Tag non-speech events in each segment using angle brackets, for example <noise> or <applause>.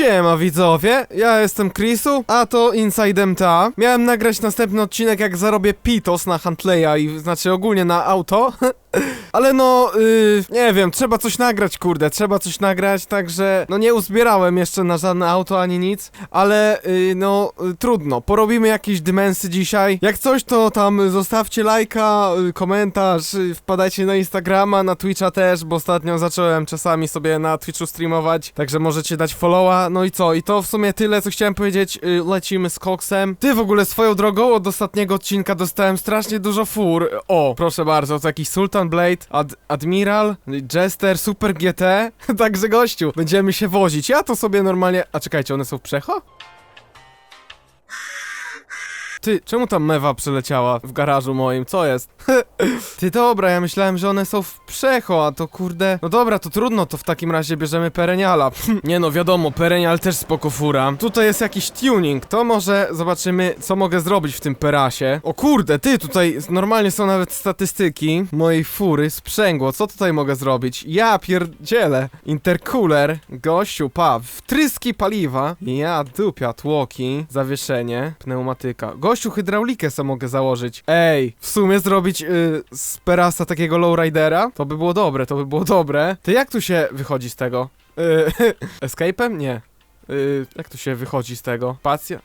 Siema widzowie, ja jestem Chrisu, a to Inside MTA. Miałem nagrać następny odcinek jak zarobię Pitos na Huntleya i znaczy ogólnie na auto. <laughs> Ale no, yy, nie wiem, trzeba coś nagrać, kurde, trzeba coś nagrać, także no nie uzbierałem jeszcze na żadne auto ani nic, ale yy, no y, trudno, porobimy jakieś dymensy dzisiaj. Jak coś, to tam zostawcie lajka, y, komentarz, y, wpadajcie na Instagrama, na Twitcha też, bo ostatnio zacząłem czasami sobie na Twitchu streamować, także możecie dać followa, no i co, i to w sumie tyle, co chciałem powiedzieć, y, lecimy z koksem. Ty w ogóle swoją drogą od ostatniego odcinka dostałem strasznie dużo fur, o, proszę bardzo, to jakiś Sultan Blade, Ad Admiral, Jester, Super GT, <laughs> także gościu, będziemy się wozić, ja to sobie normalnie, a czekajcie, one są w przecho? Ty, czemu tam mewa przeleciała w garażu moim? Co jest? Ty dobra, ja myślałem, że one są w przecho, a to kurde... No dobra, to trudno, to w takim razie bierzemy pereniala. <laughs> Nie no, wiadomo, perenial też spoko fura. Tutaj jest jakiś tuning, to może zobaczymy, co mogę zrobić w tym perasie. O kurde, ty, tutaj normalnie są nawet statystyki mojej fury, sprzęgło, co tutaj mogę zrobić? Ja pierdzielę. Intercooler, gościu, pa, wtryski paliwa. Ja dupia, tłoki, zawieszenie, pneumatyka. Gościu, hydraulikę sobie mogę założyć. Ej, w sumie zrobić y, z perasa takiego lowridera? To by było dobre, to by było dobre. Ty jak tu się wychodzi z tego? Y, <laughs> escape'em? Nie. Y, jak tu się wychodzi z tego? Spacja?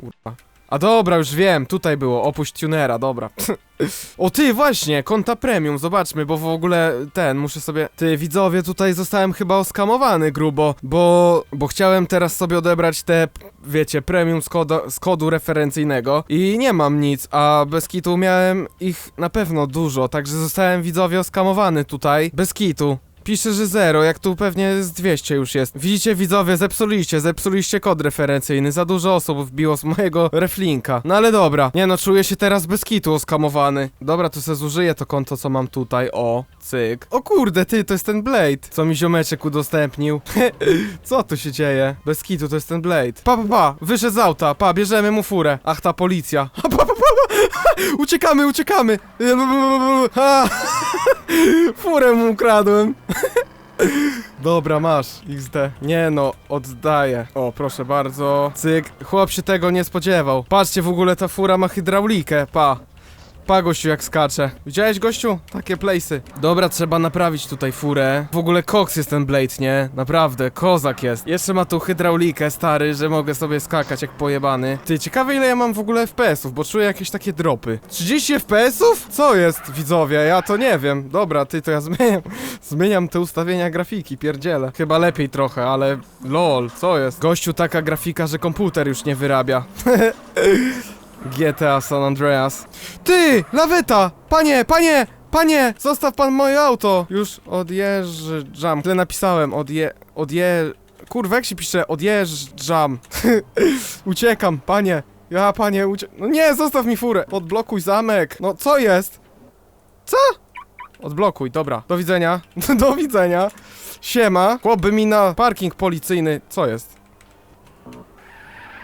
Kurwa. A dobra, już wiem, tutaj było, opuść tunera, dobra. <laughs> o ty, właśnie, konta premium, zobaczmy, bo w ogóle ten, muszę sobie... Ty, widzowie, tutaj zostałem chyba oskamowany grubo, bo... Bo chciałem teraz sobie odebrać te, wiecie, premium z, kodo, z kodu referencyjnego i nie mam nic, a bez kitu miałem ich na pewno dużo, także zostałem, widzowie, oskamowany tutaj, bez kitu. Pisze, że zero, jak tu pewnie z 200 już jest. Widzicie, widzowie, zepsuliście, zepsuliście kod referencyjny. Za dużo osób wbiło z mojego reflinka. No ale dobra. Nie no, czuję się teraz bez kitu oskamowany. Dobra, to se zużyję to konto, co mam tutaj. O, cyk. O kurde, ty, to jest ten Blade, co mi ziomeczek udostępnił. <laughs> co tu się dzieje? Bez kitu, to jest ten Blade. Pa, pa, pa, wyszedł z auta, pa, bierzemy mu furę. Ach, ta policja. <laughs> Pa, pa, pa, pa. Uciekamy, uciekamy. <laughs> Furę mu ukradłem. <laughs> Dobra, masz, XD. Nie no, oddaję. O, proszę bardzo. Cyk. Chłop się tego nie spodziewał. Patrzcie, w ogóle ta fura ma hydraulikę, pa. Pa, gościu, jak skacze. Widziałeś, gościu? Takie place'y. Dobra, trzeba naprawić tutaj furę. W ogóle koks jest ten Blade, nie? Naprawdę, kozak jest. Jeszcze ma tu hydraulikę, stary, że mogę sobie skakać jak pojebany. Ty, ciekawe ile ja mam w ogóle FPS-ów, bo czuję jakieś takie dropy. 30 FPS-ów? Co jest, widzowie? Ja to nie wiem. Dobra, ty, to ja zmieniam, <laughs> zmieniam te ustawienia grafiki, pierdzielę. Chyba lepiej trochę, ale lol, co jest? Gościu, taka grafika, że komputer już nie wyrabia. <laughs> GTA San Andreas. Ty! Laweta! Panie, panie! Panie! Zostaw pan moje auto! Już odjeżdżam. Tyle napisałem. Odje... Odje... Kurwa, jak się pisze? Odjeżdżam. <laughs> Uciekam, panie. Ja, panie, ucie... No nie, zostaw mi furę. Odblokuj zamek. No, co jest? Co? Odblokuj, dobra. Do widzenia. <laughs> Do widzenia. Siema. Chłopby mi na parking policyjny. Co jest?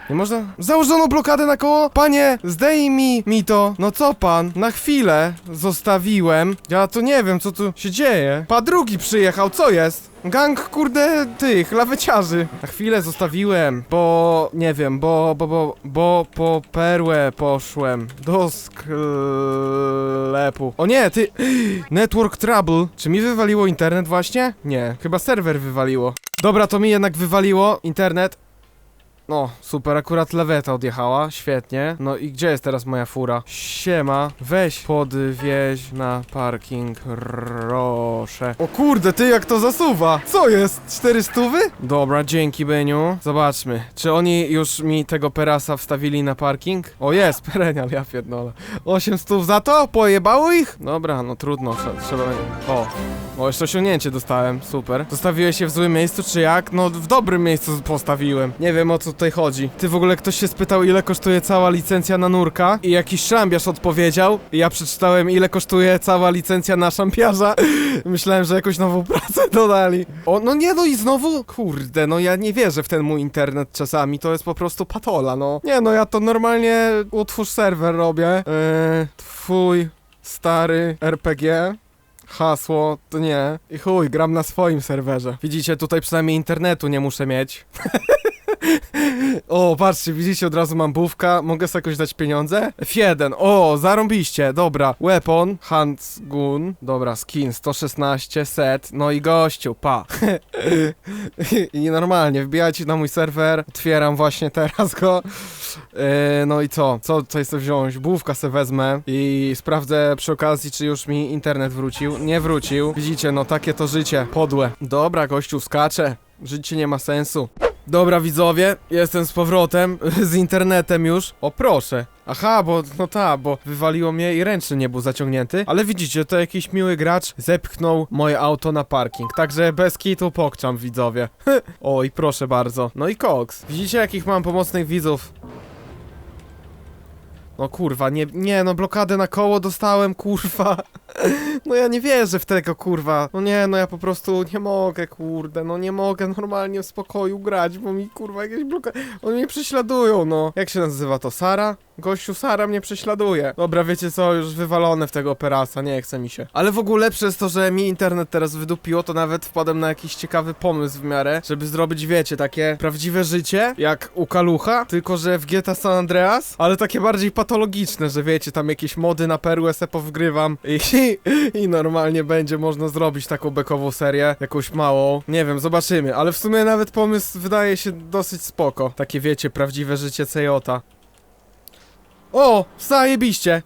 Nie można? Założono blokadę na koło? Panie, zdejmij mi to. No co pan? Na chwilę zostawiłem. Ja to nie wiem, co tu się dzieje. Pa drugi przyjechał, co jest? Gang, kurde, tych, laweciarzy. Na chwilę zostawiłem, bo... Nie wiem, bo... Bo, bo, bo po perłę poszłem. Do sklepu. O nie, ty... <gasps> Network trouble. Czy mi wywaliło internet właśnie? Nie, chyba serwer wywaliło. Dobra, to mi jednak wywaliło internet. No, super, akurat leweta odjechała, świetnie. No i gdzie jest teraz moja fura? Siema, weź podwieź na parking, proszę. O kurde, ty jak to zasuwa? Co jest? 400? Dobra, dzięki Beniu. Zobaczmy, czy oni już mi tego perasa wstawili na parking? O jest, <laughs> perenial, ja pierdolę. 800 za to? Pojebało ich? Dobra, no trudno, trze- trzeba... O, o, jeszcze osiągnięcie dostałem, super. Zostawiłeś się w złym miejscu, czy jak? No, w dobrym miejscu postawiłem. Nie wiem, o co tutaj chodzi. Ty, w ogóle ktoś się spytał, ile kosztuje cała licencja na nurka i jakiś szambiarz odpowiedział i ja przeczytałem, ile kosztuje cała licencja na szampiarza. <laughs> Myślałem, że jakąś nową pracę dodali. O, no nie, no i znowu? Kurde, no ja nie wierzę w ten mój internet czasami, to jest po prostu patola, no. Nie, no ja to normalnie utwórz serwer robię. Eee, twój stary RPG hasło, to nie. I chuj, gram na swoim serwerze. Widzicie, tutaj przynajmniej internetu nie muszę mieć. <laughs> <laughs> o, patrzcie, widzicie, od razu mam bówka. Mogę sobie jakoś dać pieniądze? F1, o, zarąbiście, dobra. Weapon, hand gun, dobra, skin 116, set, no i gościu, pa. <laughs> I normalnie, wbijajcie na mój serwer, otwieram właśnie teraz go. Yy, no i co? Co tutaj chcę wziąć? Bówka se wezmę i sprawdzę przy okazji, czy już mi internet wrócił. Nie wrócił. Widzicie, no takie to życie, podłe. Dobra, gościu, skacze. Życie nie ma sensu. Dobra, widzowie, jestem z powrotem, <laughs> z internetem już. O, proszę. Aha, bo, no ta, bo wywaliło mnie i ręczny nie był zaciągnięty. Ale widzicie, to jakiś miły gracz zepchnął moje auto na parking. Także bez kitu pokczam, widzowie. <laughs> Oj, proszę bardzo. No i koks. Widzicie, jakich mam pomocnych widzów? No kurwa, nie, nie, no blokadę na koło dostałem, kurwa. <laughs> No ja nie wierzę w tego, kurwa. No nie, no ja po prostu nie mogę, kurde, no nie mogę normalnie w spokoju grać, bo mi, kurwa, jakieś blokady... Oni mnie prześladują, no. Jak się nazywa to? Sara? Gościu Sara mnie prześladuje. Dobra, wiecie co, już wywalone w tego operasa, nie chce mi się. Ale w ogóle przez to, że mi internet teraz wydupiło, to nawet wpadłem na jakiś ciekawy pomysł w miarę, żeby zrobić, wiecie, takie prawdziwe życie, jak u Kalucha, tylko że w GTA San Andreas, ale takie bardziej patologiczne, że wiecie, tam jakieś mody na perłę se powgrywam i, <laughs> i normalnie będzie można zrobić taką bekową serię, jakąś małą. Nie wiem, zobaczymy, ale w sumie nawet pomysł wydaje się dosyć spoko. Takie wiecie, prawdziwe życie Cejota. O, zajebiście!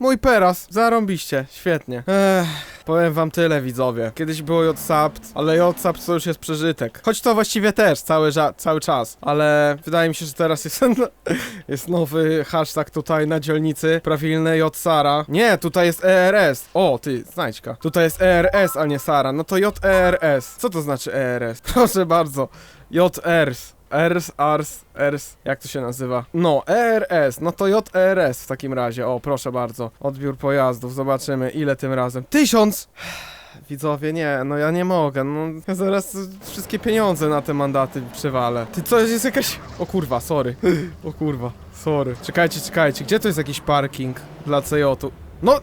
Mój peras, zarąbiście, świetnie. Ech, powiem wam tyle, widzowie. Kiedyś było JSAPT, ale JSAPT to już jest przeżytek. Choć to właściwie też, cały, cały czas. Ale wydaje mi się, że teraz jest, <laughs> jest nowy hashtag tutaj na dzielnicy. Prawilne JSARA. Nie, tutaj jest ERS. O, ty, znajdźka. Tutaj jest ERS, a nie Sara. No to JERS. Co to znaczy ERS? <laughs> Proszę bardzo. JERS. ERS, ARS, ERS, jak to się nazywa? No, ERS, no to JERS w takim razie, o proszę bardzo. Odbiór pojazdów, zobaczymy ile tym razem. Tysiąc! <sighs> Widzowie, nie, no ja nie mogę, no ja zaraz wszystkie pieniądze na te mandaty przewalę. Ty, co, jest jakaś... O kurwa, sorry. <laughs> O kurwa, sorry. Czekajcie, czekajcie, gdzie to jest jakiś parking dla CJ-u? No,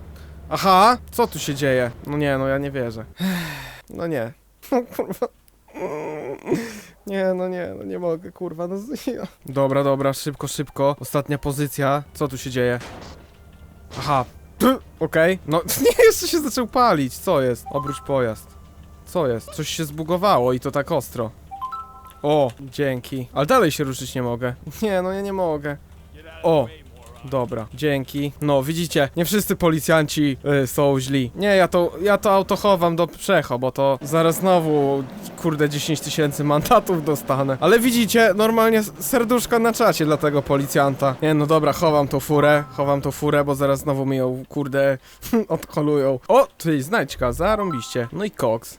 aha, co tu się dzieje? No nie, no ja nie wierzę. <sighs> No nie. <laughs> O kurwa. Nie, no nie, no nie mogę, kurwa, no z- <laughs> ja. Dobra, dobra, szybko, szybko. Ostatnia pozycja. Co tu się dzieje? Aha. Ty, Okej. No, <laughs> nie, jeszcze się zaczął palić. Co jest? Obróć pojazd. Co jest? Coś się zbugowało i to tak ostro. O, dzięki. Ale dalej się ruszyć nie mogę. Nie, no ja nie mogę. O, Dobra, dzięki. No, widzicie, nie wszyscy policjanci y, są źli. Nie, ja to, ja to auto chowam do przecho, bo to zaraz znowu, kurde, 10 tysięcy mandatów dostanę. Ale widzicie, normalnie serduszka na czacie dla tego policjanta. Nie, no dobra, chowam tą furę, chowam tą furę, bo zaraz znowu mi ją, kurde, <laughs> odkolują. O, ty, znajdźka, zarąbiście. No i koks.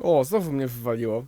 O, znowu mnie wywaliło.